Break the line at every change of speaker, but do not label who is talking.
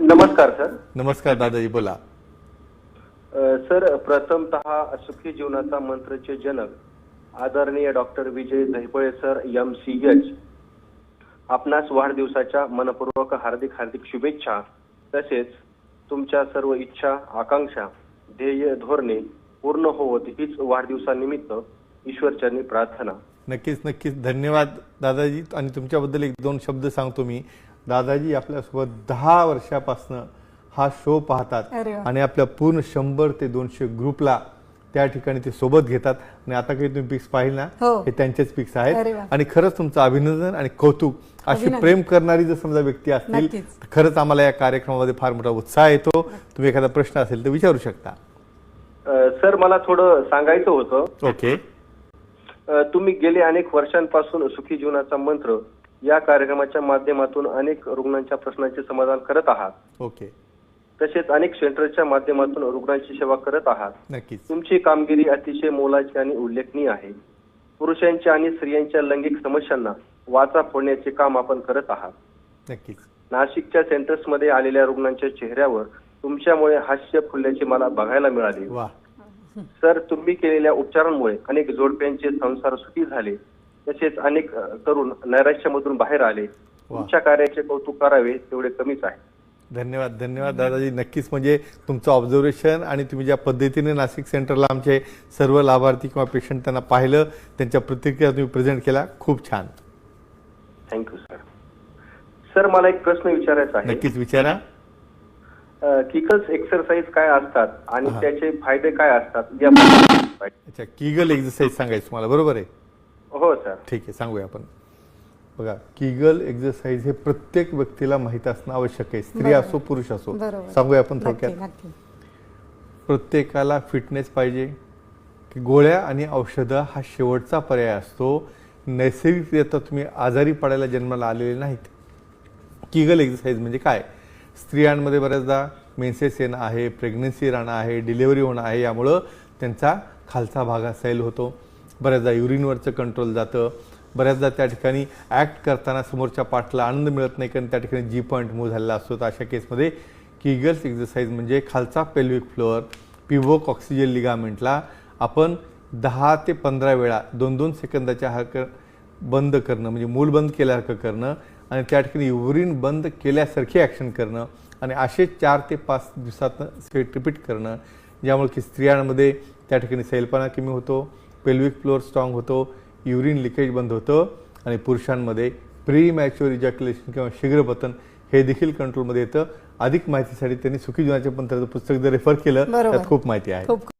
नमस्कार सर.
नमस्कार दादाजी बोला.
सर प्रथमतः सुखी जीवनाचा मंत्रचे जनक आदरणीय doctor Vijay Dhaiple sir M C H आपणास वाढदिवसाच्या मनपूर्वक हार्दिक हार्दिक शुभेच्छा. तसेच तुमच्या सर्व इच्छा आकांक्षा ध्येय धोरणे पूर्ण होवत हीच वाढदिवसानिमित्त ईश्वरचरणी प्रार्थना.
नक्कीच नक्कीच. धन्यवाद दादाजी. आणि तुमच्याबद्दल एक दोन शब्द सांगतो मी. दादाजी आपल्यासोबत दहा वर्षापासनं हा शो पाहतात
अरे वा.
आणि आपल्या पूर्ण शंभर ते दोनशे ग्रुपला त्या ठिकाणी ते सोबत घेतात आणि आता काही तुम्ही पिक्स पाहिले ना
हो.
हे त्यांचेच पिक्स
अरे
आहेत
वा.
आणि खरंच तुमचं अभिनंदन आणि कौतुक अशी. प्रेम करणारी जर समजा व्यक्ती असतील
नक्कीच.
तर खरंच आम्हाला या कार्यक्रमामध्ये फार मोठा उत्साह येतो तुम्ही एखादा प्रश्न असेल तर विचारू शकता
अ, सर मला थोडं सांगायचं होतं
ओके
अ, तुम्ही गेले अनेक वर्षांपासून सुखी जीवनाचा मंत्र या कार्यक्रमाच्या माध्यमातून अनेक रुग्णांच्या प्रश्नांचे समाधान करत आहात.
ओके.
तसेच अनेक सेंटरच्या माध्यमातून रुग्णांची सेवा करत आहात.
नक्कीच.
तुमची कामगिरी अतिशय मोलाची आणि उल्लेखनीय आहे. पुरुषांच्या आणि स्त्रियांच्या लैंगिक समस्यांना वाचा फोडण्याचे काम आपण करत आहात.
नक्कीच.
नाशिकच्या सेंटर्समध्ये आलेल्या रुग्णांच्या चेहऱ्यावर तुमच्यामुळे हास्य फुलल्याचे मला बघायला मिळाले. सर तुम्ही केलेल्या उपचारांमुळे अनेक जोडप्यांचे संसार सुखी झाले. तसेच अनेक तरुण नैराश्यामधून बाहेर आले. तुमच्या कार्याचे कौतुक करावे तेवढे कमीच आहे.
धन्यवाद धन्यवाद दादाजी. नक्कीच म्हणजे तुमचं ऑब्झर्वेशन आणि तुम्ही ज्या पद्धतीने नाशिक सेंटरला आमचे सर्व लाभार्थी किंवा पेशंट त्यांना पाहिलं त्यांच्या प्रतिक्रिया तुम्ही प्रेझेंट केला. खूप छान.
थँक्यू सर सर मला एक प्रश्न विचारायचा आहे.
नक्कीच विचारा.
किकल्स एक्सरसाइज काय असतात आणि. त्याचे फायदे काय असतात? या
अच्छा किगल एक्झरसाईज सांगायचं तुम्हाला. बरोबर आहे?
हो सर
ठीक आहे सांगूया आपण. बघा किगल एक्झरसाईज हे प्रत्येक व्यक्तीला माहीत असणं आवश्यक आहे. स्त्री. असो पुरुष असो. सांगूया आपण थोडक्यात. प्रत्येकाला फिटनेस पाहिजे. की गोळ्या आणि औषधं हा शेवटचा पर्याय असतो. नैसर्गिकरित्या तुम्ही आजारी पडायला जन्माला आलेले नाहीत. किगल एक्सरसाइज म्हणजे काय? स्त्रियांमध्ये बऱ्याचदा मेन्सेस येणं आहे प्रेग्नन्सी राहणं आहे डिलिव्हरी होणं आहे. यामुळं त्यांचा खालचा भाग हा सैल होतो. बऱ्याचदा युरिनवरचं कंट्रोल जातं. बऱ्याचदा त्या ठिकाणी ॲक्ट करताना समोरच्या पाठला आनंद मिळत नाही कारण त्या ठिकाणी जी पॉईंट मूव्ह झालेला असतो. तर अशा केसमध्ये किगल्स एक्झरसाईज म्हणजे खालचा पेल्विक फ्लोअर पिवोक ऑक्सिजन लिगामेंटला आपण दहा ते पंधरा वेळा दोन दोन सेकंदाच्या हा बंद करणं म्हणजे मूल बंद केल्यासारखं करणं आणि त्या ठिकाणी युरिन बंद केल्यासारखी ॲक्शन करणं आणि असे चार ते पाच दिवसात सेट रिपीट करणं ज्यामुळे की स्त्रियांमध्ये त्या ठिकाणी सैलपणा कमी होतो. पेल्विक फ्लोअर स्ट्रॉंग होतो युरिन लिकेज बंद होतं आणि पुरुषांमध्ये प्री मॅच्युअर इजॅक्युलेशन किंवा शीघ्रपतन हे देखील कंट्रोलमध्ये येतं अधिक माहितीसाठी त्यांनी सुखी जीवनाच्या पंथाचं पुस्तक जर रेफर केलं. त्यात खूप माहिती आहे